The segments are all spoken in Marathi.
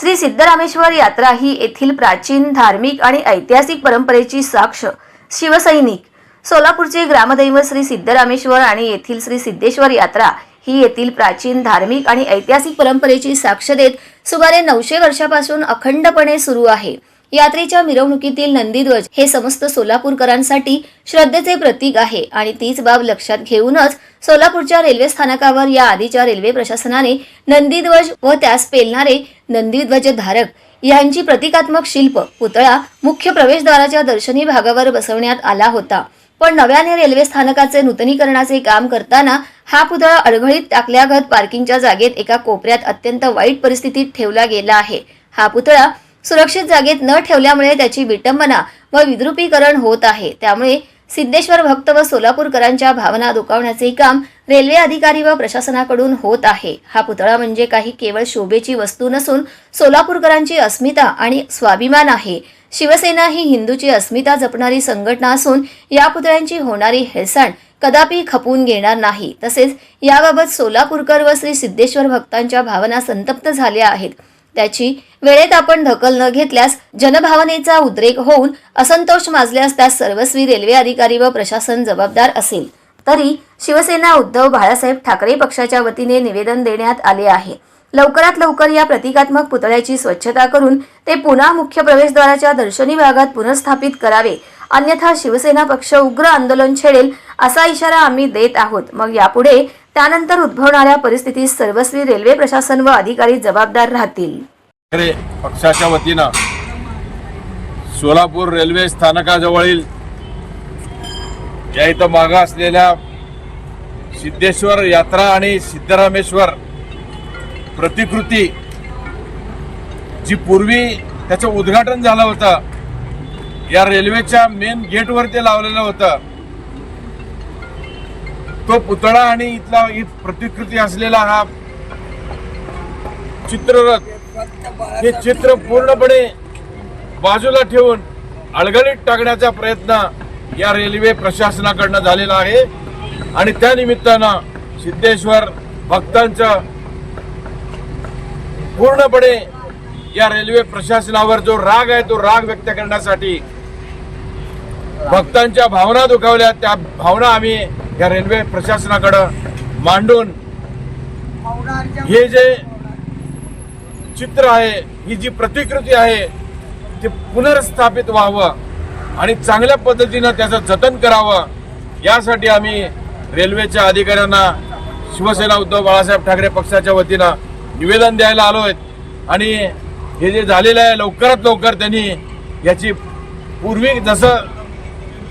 श्री सिद्धरामेश्वर यात्रा ही येथील प्राचीन धार्मिक आणि ऐतिहासिक परंपरेची साक्ष शिवसैनिक. सोलापूरचे ग्रामदैवत श्री सिद्धरामेश्वर आणि येथील श्री सिद्धेश्वर यात्रा ही येथील प्राचीन धार्मिक आणि ऐतिहासिक परंपरेची साक्ष देत सुमारे नऊशे वर्षापासून अखंडपणे सुरू आहे. यात्रेच्या मिरवणुकीतील नंदीध्वज हे समस्त सोलापूरकरांसाठी श्रद्धेचे प्रतीक आहे आणि तीच बाब लक्षात घेऊनच सोलापूरच्या रेल्वे स्थानकावर या आधीच्या रेल्वे प्रशासनाने नंदीध्वज व त्यास पेलणारे नंदीध्वज धारक यांची प्रतिकात्मक शिल्प पुतळा मुख्य प्रवेशद्वाराच्या दर्शनी भागावर बसवण्यात आला होता. पण नव्याने रेल्वे स्थानकाचे नूतनीकरणाचे काम करताना हा पुतळा अडघळीत टाकल्यागत पार्किंगच्या जागेत एका कोपऱ्यात अत्यंत वाईट परिस्थितीत ठेवला गेला आहे. हा पुतळा सुरक्षित जागेत न ठेवल्यामुळे त्याची विटंबना व विद्रुपीकरण होत आहे. त्यामुळे सिद्धेश्वर भक्त व सोलापूरकरांच्या भावना दुखावण्याचे काम रेल्वे अधिकारी व प्रशासनाकडून होत आहे. हा पुतळा म्हणजे काही केवळ शोभेची वस्तू नसून सोलापूरकरांची अस्मिता आणि स्वाभिमान आहे. शिवसेना ही हिंदूची अस्मिता जपणारी संघटना असून या पुतळ्यांची होणारी हेळसांड कदापि खपून घेणार नाही. तसेच याबाबत सोलापूरकर व श्री सिद्धेश्वर भक्तांच्या भावना संतप्त झाल्या आहेत. त्याची वेळेत आपण दखल न घेतल्यास जनभावनेचा उद्रेक होऊन असंतोष माजल्यास त्यास सर्वस्वी रेल्वे अधिकारी व प्रशासन जबाबदार असेल. तरी शिवसेना उद्धव बाळासाहेब ठाकरे पक्षाच्या वतीने निवेदन देण्यात आले आहे. लवकरात लवकर या प्रतिकात्मक पुतळ्याची स्वच्छता करून ते पुन्हा मुख्य प्रवेशद्वाराच्या दर्शनी भागात पुनर्स्थापित करावे. अन्यथा शिवसेना पक्ष उग्र आंदोलन छेडेल असा इशारा आम्ही देत आहोत. मग यापुढे त्यानंतर उद्भवणाऱ्या परिस्थितीत सर्वस्वी रेल्वे प्रशासन व अधिकारी जबाबदार राहतील. पक्षाच्या वतीनं सोलापूर रेल्वे स्थानकाजवळील या इथं मागा असलेल्या सिद्धेश्वर यात्रा आणि सिद्धरामेश्वर प्रतिकृती जी पूर्वी त्याचं उद्घाटन झालं होतं या रेल्वेच्या मेन गेटवर ते लावलेलं होतं तो पुतळा आणि इथला प्रतिकृती असलेला हा चित्ररथ हे चित्र पूर्णपणे बाजूला ठेवून अडगळीत टाकण्याचा प्रयत्न या रेल्वे प्रशासनाकडनं झालेला आहे. आणि त्या निमित्तानं सिद्धेश्वर भक्तांचं पूर्णपणे या रेल्वे प्रशासनावर जो राग आहे तो राग व्यक्त करण्यासाठी भक्तांच्या भावना दुखावल्या. त्या भावना आम्ही या रेल्वे प्रशासनाकडं मांडून हे जे चित्र आहे ही जी प्रतिकृती आहे ती पुनर्स्थापित व्हावं आणि चांगल्या पद्धतीनं त्याचं जतन करावं यासाठी आम्ही रेल्वेच्या अधिकाऱ्यांना शिवसेना उद्धव बाळासाहेब ठाकरे पक्षाच्या वतीनं निवेदन द्यायला आलो आहेत आणि हे जे झालेलं आहे लवकरात लवकर त्यांनी याची पूर्वी जसं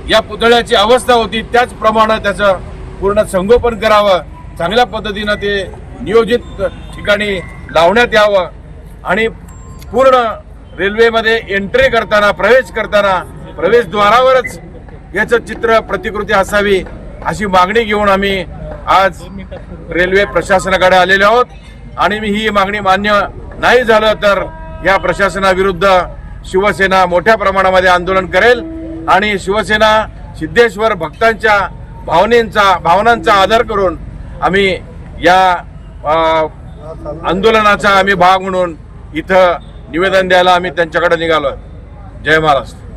या पुतळ्याची अवस्था होती त्याचप्रमाणे त्याचं पूर्ण संगोपन करावं चांगल्या पद्धतीनं ते नियोजित ठिकाणी लावण्यात यावं. आणि पूर्ण रेल्वेमध्ये एंट्री करताना प्रवेश करताना प्रवेशद्वारावरच याचं चित्र प्रतिकृती असावी अशी मागणी घेऊन आम्ही आज रेल्वे प्रशासनाकडे आलेले आहोत. आणि मी ही मागणी मान्य नाही झालं तर या प्रशासनाविरुद्ध शिवसेना मोठ्या प्रमाणामध्ये आंदोलन करेल. आणि शिवसेना सिद्धेश्वर भक्तांच्या भावनेंचा भावनांचा आदर करून आम्ही या आंदोलनाचा आम्ही भाग म्हणून इथं निवेदन द्यायला आम्ही त्यांच्याकडे निघालो जय महाराष्ट्र.